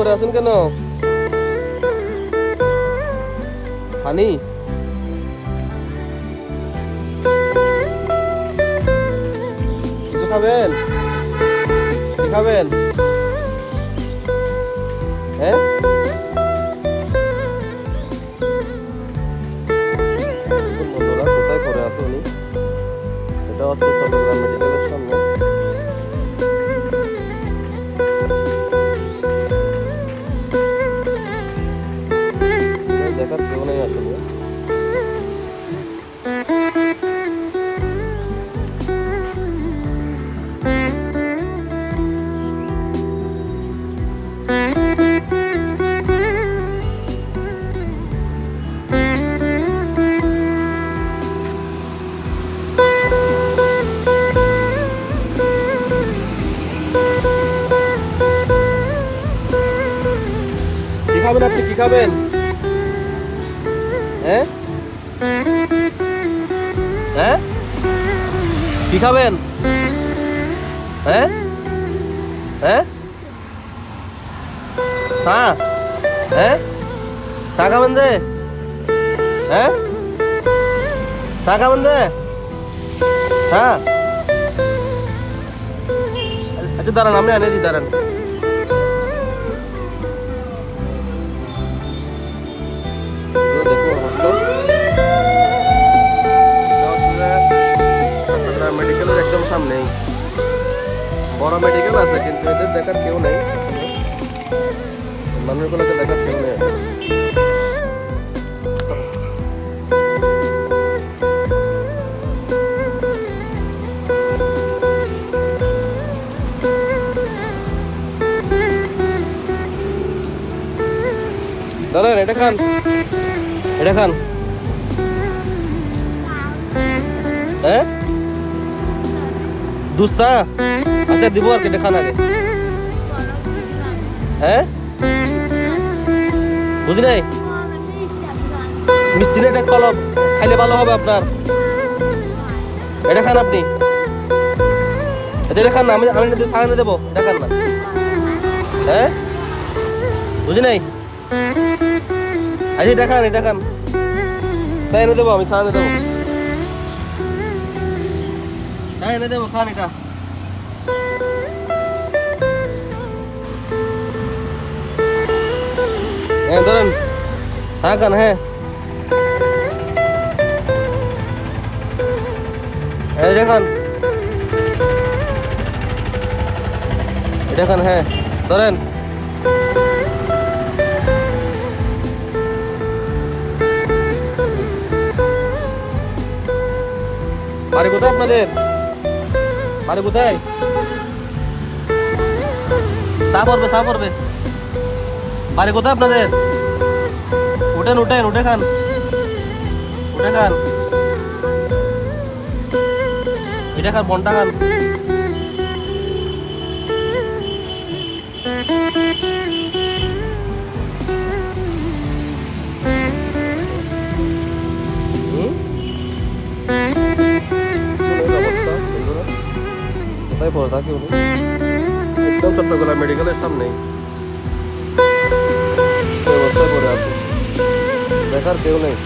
পড়ে আছেন কেন? হানি? খাবেন খাবেন হ্যাঁ? কোথায় পড়ে আছে উনি? এটা হচ্ছে চট্টগ্রাম মেডিকেলের আসলে। খাবেন আপনি? কি খাবেন? হ্যাঁ? হ্যাঁ? কি খাবেন? হ্যাঁ? হ্যাঁ? চা? হ্যাঁ? চা খাবেন যে? হ্যাঁ? চা খাবেন যে? চা? আচ্ছা দাঁড়ান, আমি এনে দিই, দাঁড়ান। বড় মেডিকেল আছে, কিন্তু এদের দেখার কেউ নেই এখানে। মানুষগুলোকে দেখার কেউ নেই এখানে। দাঁড়ান এটা খান এটা খান দুধ চা আচ্ছা দিব আর কি এটা খান আগে হ্যাঁ? বুঝি নাই? মিষ্টি এটা কলম। খাইলে ভালো হবে আপনার। এটা খান আপনি। এটা খান না, আমি আমি চা এনে দেবো। এটা খান না। হ্যাঁ? বুঝি নাই? আচ্ছা এটা খান এটা খান। চা এনে দেবো, আমি চা এনে দেবো। এনে দেবো খান এটা। হ্যাঁ ধরেন। চা খান হ্যাঁ। হ্যাঁ এটা খান এটা খান হ্যাঁ। ধরেন। বাড়ি কোথায় আপনাদের? বাড়ি কোথায়? চা পড়বে চা পড়বে। বাড়ি কোথায় আপনাদের? উঠেন উঠেন, উঠে খান। উঠে খান। এটা খান বনটা খান। কোথায় পড়ে থাকে উনি। একদম চট্টগ্রাম মেডিকেলের সামনেই। অবস্থায় দেখার কেউ নেই।